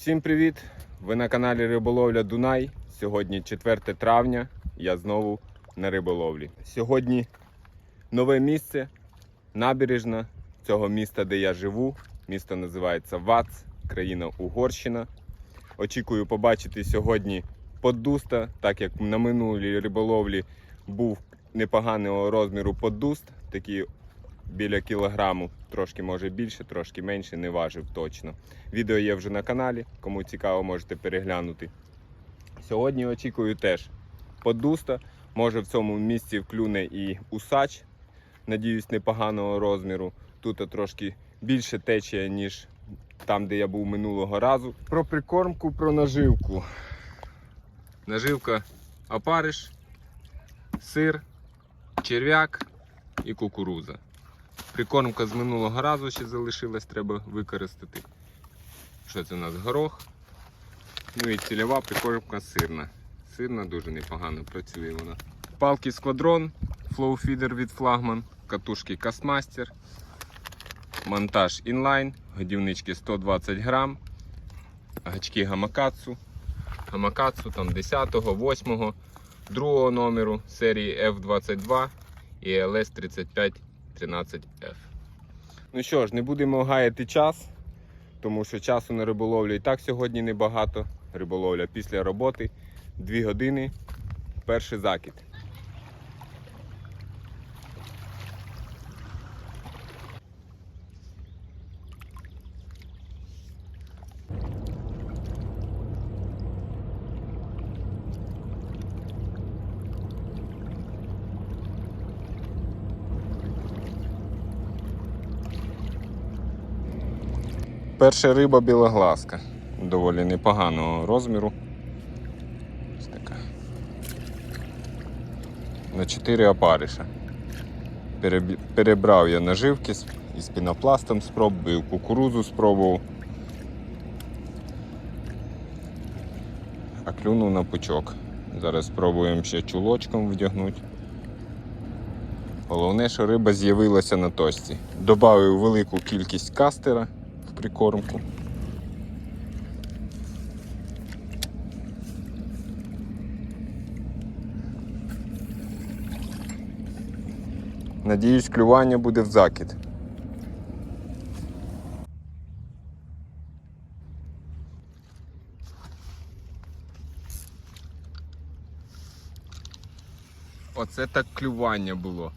Всім привіт! Ви на каналі Риболовля Дунай. Сьогодні 4 травня. Я знову на риболовлі. Сьогодні нове місце, набережна цього міста, де я живу. Місто називається Вац, країна Угорщина. Очікую побачити сьогодні поддуста, так як на минулій риболовлі був непоганого розміру поддуст, такий біля кілограму, трошки може більше, трошки менше, не важив точно. Відео є вже на каналі, кому цікаво, можете переглянути. Сьогодні очікую теж подуста. Може в цьому місці вклюне і усач, надіюсь, непоганого розміру. Тут трошки більше течія, ніж там, де я був минулого разу. Про прикормку, про наживку. Наживка опариш, сир, черв'як і кукуруза. Прикормка з минулого разу ще залишилась, треба використати. Що це у нас? Горох. Ну і цільова прикормка сирна. Сирна дуже непогано працює вона. Палки сквадрон, флоуфідер від флагман, катушки Кастмастер, монтаж інлайн, годівнички 120 грам, гачки гамакацу. Гамакацу там 10, 8, 2 номеру серії F22 і LS 35 13F. Ну що ж, не будемо гаяти час, тому що часу на риболовлю і так сьогодні небагато. Риболовля після роботи 2 години. Перший закид. Перша риба білоглазка. Доволі непоганого розміру. Ось така. На 4 опариша. Переб- Перебрав я наживки із пінопластом спробував, кукурузу спробував. А клюнув на пучок. Зараз спробуємо ще чулочком вдягнути. Головне, що риба з'явилася на точці. Добавив велику кількість кастера прикормку. Надіюсь, клювання буде в закид. Оце так клювання було.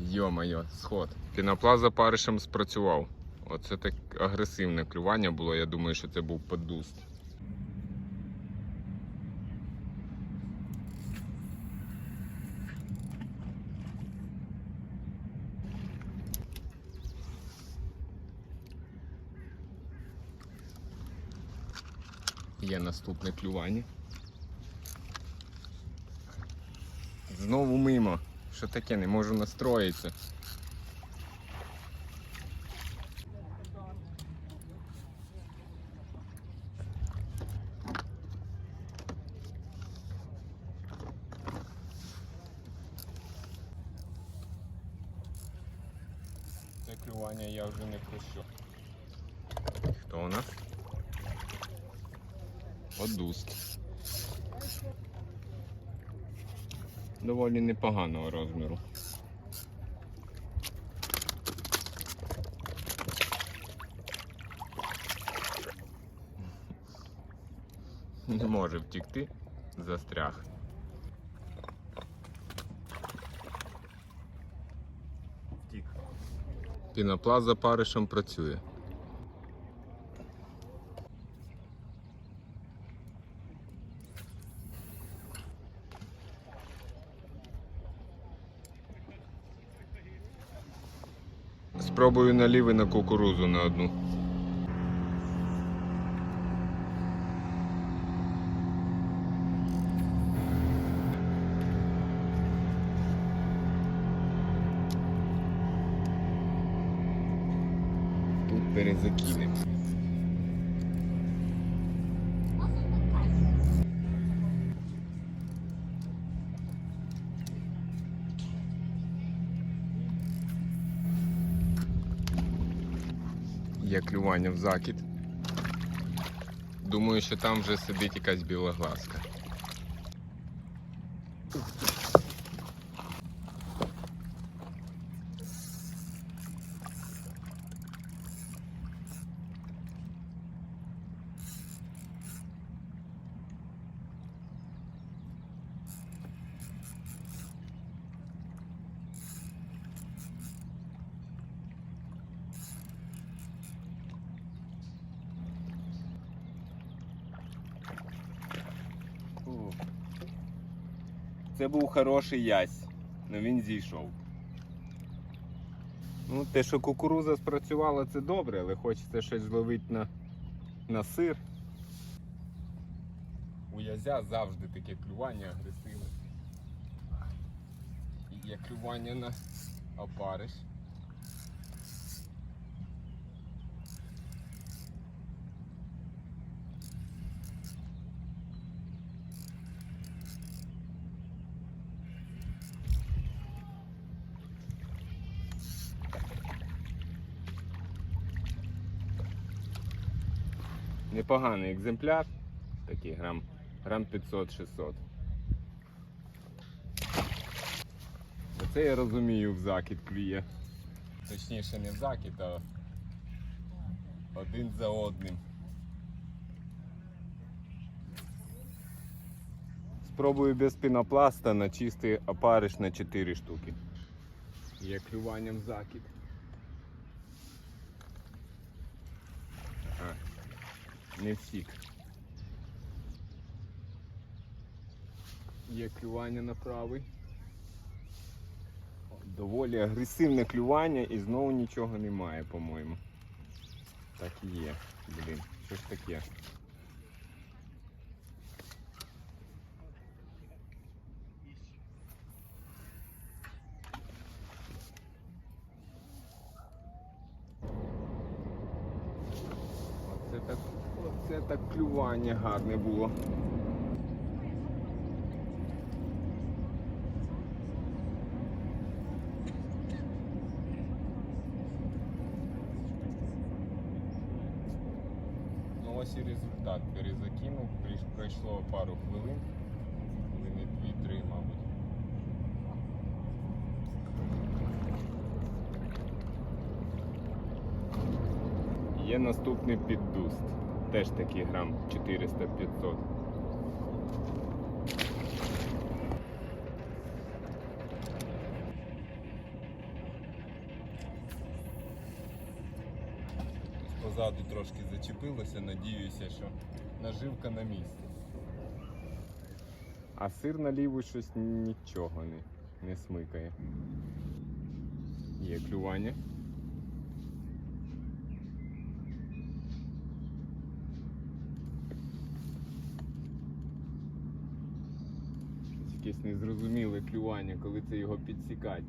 Йо-моє, сход. Пінопласт за паришем спрацював. Оце так агресивне клювання було, я думаю, що це був подуст. Є наступне клювання. Знову мимо. Що таке, не можу настроїтися. Клювання я вже не прощу. Хто у нас? Одуст. Доволі непоганого розміру. Не може втікти, застряг. Пінопласт за паришем працює. Спробую наліви на кукурузу на одну. Тут перезакинемо. Є клювання в закид. Думаю, що там вже сидить якась білоглазка. О. Це був хороший ясь, але він зійшов. Ну, те, що кукуруза спрацювала, це добре, але хочеться щось зловити на, на сир. У язя завжди таке клювання агресивне. І Є клювання на опариш. Непоганий екземпляр. Такий грам, грам 500-600. Оце я розумію в закид клює. Точніше не в закид, а один за одним. Спробую без пінопласта на опариш на 4 штуки. Є клюванням закид. Не всік. Є клювання на правий. Доволі агресивне клювання і знову нічого немає, по-моєму. Так і є. Блін, що ж таке? Оце так, оце так клювання гарне було. Ну ось і результат. Перезакинув, пройшло пару хвилин, хвилини дві-три, мабуть. Є наступний піддуст. Теж такий грам 400-500. Позаду трошки зачепилося, надіюся, що наживка на місці. А сир на ліву щось нічого не, не смикає. Є клювання. Якесь незрозуміле клювання, коли це його підсікать.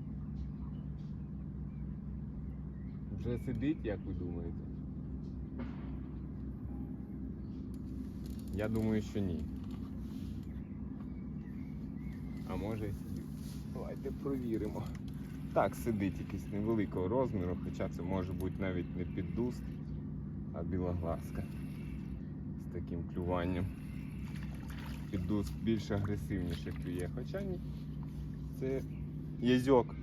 Вже сидить, як ви думаєте? Я думаю, що ні. А може і сидить. Давайте провіримо. Так, сидить якийсь невеликого розміру, хоча це може бути навіть не піддуст, а білоглазка з таким клюванням. Піддуст більш агресивніше клює, хоча ні. Це язьок.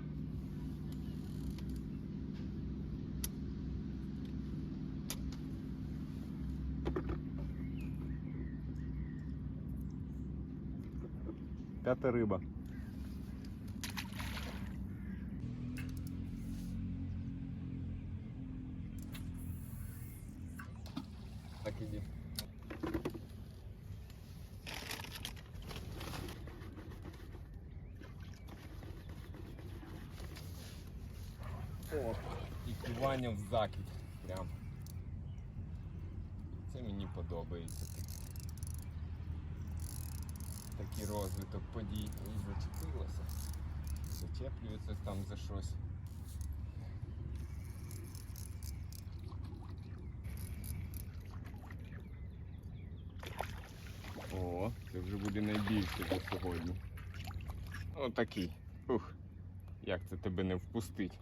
П'ята риба. О, і клювання в закид. Прям. Це мені подобається. Такий розвиток подій. І зачепилося. Зачеплюється там за щось. О, це вже буде найбільше за сьогодні. Отакий. Ух, як це тебе не впустить.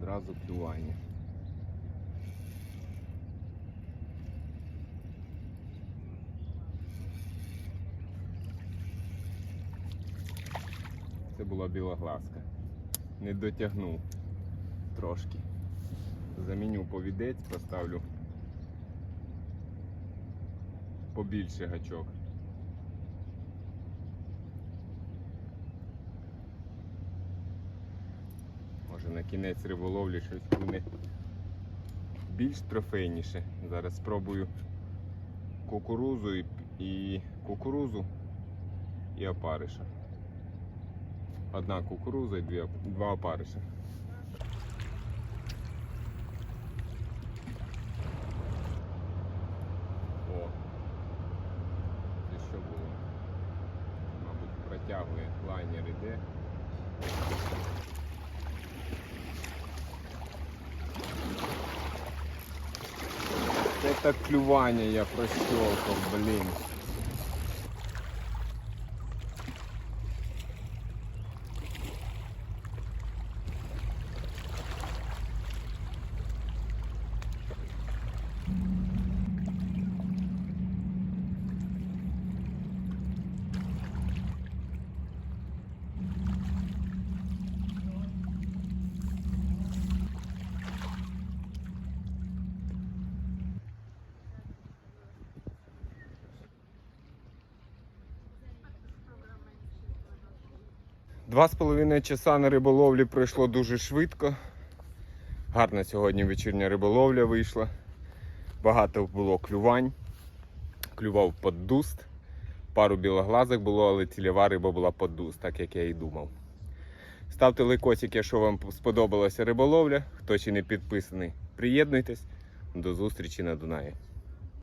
Зразу клювання. Це була білоглазка. Не дотягнув трошки. Заміню повідець, поставлю побільше гачок. Може на кінець риболовлі щось буде більш трофейніше. Зараз спробую кукурузу і, і кукурузу і опариша. Одна кукуруза і дві, два опариша. О, це що було? Мабуть, протягує лайнер іде. Це так клювання я прощолкав, блін. Два з половиною часа на риболовлі пройшло дуже швидко. Гарна сьогодні вечірня риболовля вийшла. Багато було клювань. Клював поддуст. Пару білоглазок було, але цільова риба була поддуст, так як я і думав. Ставте лайкосик, якщо вам сподобалася риболовля. Хто ще не підписаний, приєднуйтесь. До зустрічі на Дунаї.